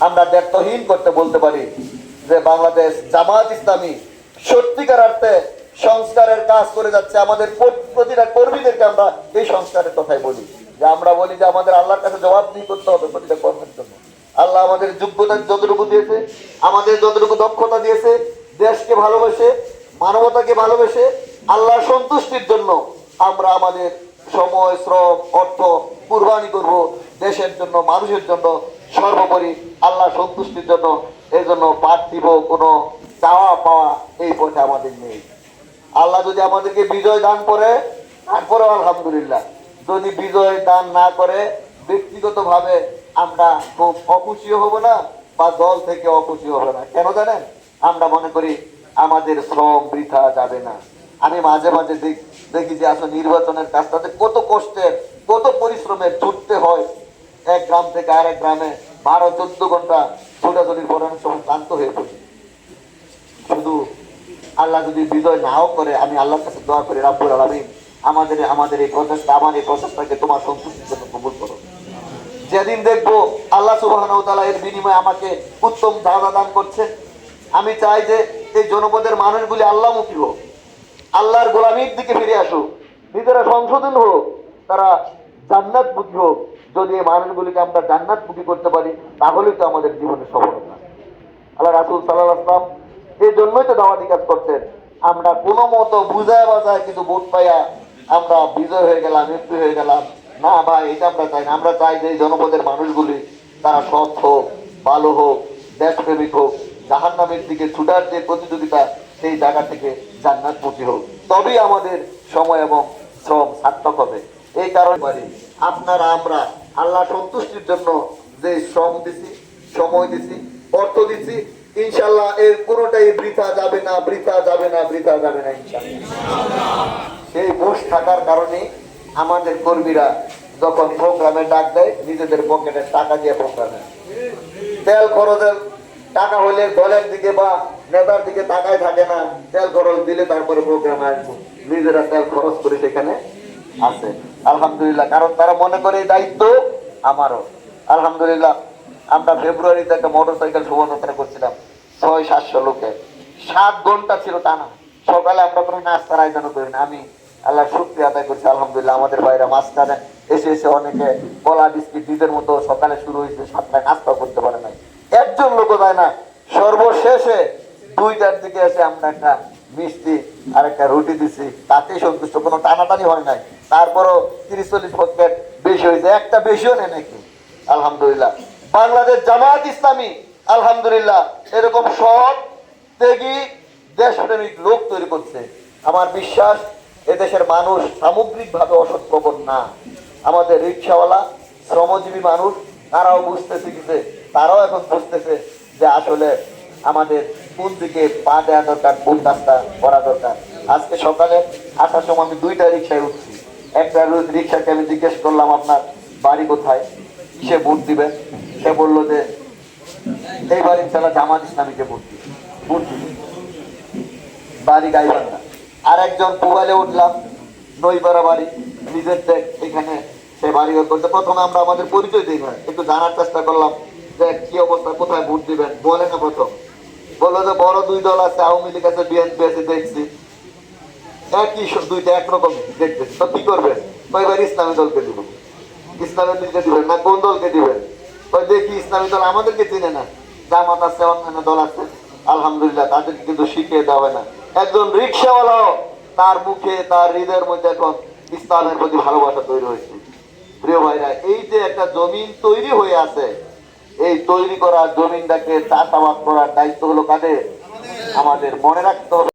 আমরা ব্যর্থহীন করতে বলতে পারি যে বাংলাদেশ জামাত ইসলামী সত্যিকার অর্থে সংস্কারের কাজ করে যাচ্ছে। আমাদের প্র- প্রতিটা কর্মীদেরকে আমরা এই সংস্কারের কথাই বলি। যে আমরা বলি যে আমাদের আল্লাহর কাছে জবাবদিহি করতে হবে প্রতিটা কর্মের জন্য। আল্লাহ আমাদের যোগ্যতা যতটুকু দিয়েছে, আমাদের যতটুকু দক্ষতা দিয়েছে, দেশকে ভালোবেসে, মানবতাকে ভালোবেসে, আল্লাহর সন্তুষ্টির জন্য আমরা আমাদের সময়, শ্রম, অর্থ কুরবানি করব। দেশের জন্য, মানুষের জন্য সর্বোপরি আল্লাহ সন্তুষ্টির জন্য, এই জন্য পার্থিব কোনো চাওয়া পাওয়া এই পথে আমাদের নেই। আল্লাহ যদি আমাদেরকে বিজয় দান করে, তারপরেও আলহামদুলিল্লাহ, যদি বিজয় দান না করে, ব্যক্তিগতভাবে আমরা খুব অখুশিও হব না, বা দল থেকে অখুশি হবে না। কেন জানেন? আমরা মনে করি আমাদের শ্রম বৃথা যাবে না। আমি মাঝে মাঝে দেখ- যে আসলে নির্বাচনের কাজটাতে কত কষ্টের, কত পরিশ্রমের, ছুটতে হয়। এক গ্রাম থেকে আরেক গ্রামে বারো চোদ্দ ঘণ্টা ছোটাছুটির পরে অনেক সময় ক্লান্ত হয়ে পড়ি। শুধু আল্লাহ যদি বিজয় নাও করে, আমি আল্লাহর কাছে দোয়া করি, রাব্বুল আলামিন, আমাদের আমাদের এই প্রচেষ্টা, আমার এই প্রচেষ্টাকে তোমার সন্তুষ্টির জন্য কবুল করো। যেদিন দেখব আল্লাহ সুবহানাহু ওয়া তাআলা এর বিনিময়ে আমাকে উত্তম দাদা দান করছে। আমি চাই যে এই জনপদের মানুষগুলি আল্লাহমুখী হোক। আল্লাহর গোলামীর দিকে ফিরে আসুক। নিজেরা সংশোধন হোক। তারা জান্নাত জান্নাতমুখী হোক। যদি এই মানুষগুলিকে আমরা জান্নাতমুখী করতে পারি, তাহলেই তো আমাদের জীবনের সফলতা। আল্লাহ রাসুল সাল্লাহ এই জন্যই তো দাওয়াতি কাজ করতেন আমরা কোনো মতো বুঝায় বাজায় কিন্তু বোধ পাইয়া আমরা বিজয় হয়ে গেলাম, মৃত্যু হয়ে গেলাম। না ভাই, এটা আমরা চাই না। আমরা চাই যে এই জনপদের মানুষগুলি তারা সৎ হোক, ভালো হোক, দেশপ্রেমিক হোক জাহান নামের দিকে ছুটার যে প্রতিযোগিতা, সেই জায়গা থেকে জান্নাতমুখী হোক। তবেই আমাদের সময় এবং শ্রম সার্থক হবে। এই কারণে আপনারা, আমরা আল্লাহ সন্তুষ্টির জন্য যে শ্রম দিছি, সময় দিছি, অর্থ দিছি ইনশাল্লাহ এর কোনোটাই বৃথা যাবে না, বৃথা যাবে না, বৃথা যাবে না ইনশাল্লাহ সেই বস থাকার কারণে আমাদের কর্মীরা যখন প্রোগ্রামে ডাক দেয়, নিজেদের পকেটে টাকা দিয়ে প্রোগ্রামে তেল খরচের টাকা হলে দলের দিকে বা নেতার দিকে টাকাই থাকে না, তেল খরচ দিলে তারপরে প্রোগ্রামে আসব। নিজেরা তেল খরচ করে সেখানে আছে। আলহামদুলিল্লাহ, কারণ তারা মনে করে দায়িত্ব আমারও। আলহামদুলিল্লাহ, আমরা ফেব্রুয়ারিতে একটা মোটর সাইকেল শোভাযাত্রা করছিলাম, ছয়, সাতশো লোকে। সাত ঘণ্টা ছিল টানা। সকালে আমরা কোনো নাস্তার আয়োজন করি না আমি আল্লাহ শুক্রিয়া আদায় করছি, আলহামদুলিল্লাহ, আমাদের বাইরে মাঝখানে এসে এসে অনেকে কলা, বিস্কিট দিদের মতো সকালে শুরু হয়েছে, সাতটায় নাস্তা করতে পারে নাই। একজন লোকও যায় না। সর্বশেষে দুইটার দিকে এসে আমরা একটা মিষ্টি আর একটা রুটি দিছি। তাতেই সন্তুষ্ট, কোনো টানাটানি হয় নাই। তারপরও তিরিশ চল্লিশ পক্ষের বেশি হয়েছে। একটা বেশিও নেই নাকি? আলহামদুলিল্লাহ। বাংলাদেশ জামায়াত ইসলামী, আলহামদুলিল্লাহ, এরকম সৎ, ত্যাগী, দেশপ্রেমিক লোক তৈরি করছে। আমার বিশ্বাস, এদেশের মানুষ সামগ্রিকভাবে অসৎ প্রবণ না। আমাদের রিক্সাওয়ালা, শ্রমজীবী মানুষ, তারাও বুঝতে শিখেছে তারাও এখন বুঝতেছে যে আসলে আমাদের কোন দিকে পা দেওয়া দরকার, কোন রাস্তা করা দরকার। আজকে সকালে আসার সময় আমি দুইটা রিক্সায় উঠছি। একটা রু- রিক্সাকে আমি জিজ্ঞেস করলাম, আপনার বাড়ি কোথায়? কিসে ভোট দিবে সে বলল যে এই বাড়ির চালা জামাত ইসলামীকে ভোট দিবে ভোট দিবে। বাড়ি গাইবান্ধা। আর একজন মোবাইলে উঠলাম নইপাড়া বাড়ি। নিজের দেখ, এখানে সে বাড়ি ঘর করতে প্রথমে আমরা আমাদের পরিচয় দিই না, একটু জানার চেষ্টা করলাম যে, কি অবস্থা, কোথায় ভোট দিবেন? বলে না প্রথম। বলল যে, বড় দুই দল আছে, আওয়ামী লীগ আছে, বিএনপি আছে, দেখছি। একই দুইটা একরকম দেখবেন। তো কি করবেন? এবার ইসলামী দলকে দিব ইসলামের দলকে দিবেন না কোন দলকে দিবেন? দেখি ইসলামী দল আমাদেরকে চিনে না। জামাত আছে, অন্যান্য দল আছে। আলহামদুলিল্লাহ, তাদেরকে কিন্তু শিখিয়ে দেওয়া হয় না। একজন রিক্সাওয়ালাও তার মুখে, তার হৃদয়ের মধ্যে এখন ইসলামের প্রতি ভালোবাসা তৈরি হয়েছে। প্রিয় ভাইরা, এই যে একটা জমিন তৈরি হয়ে আছে, এই তৈরি করা জমিনটাকে চাষাবাদ করার দায়িত্ব হলো কাদের? আমাদের মনে রাখতে হবে।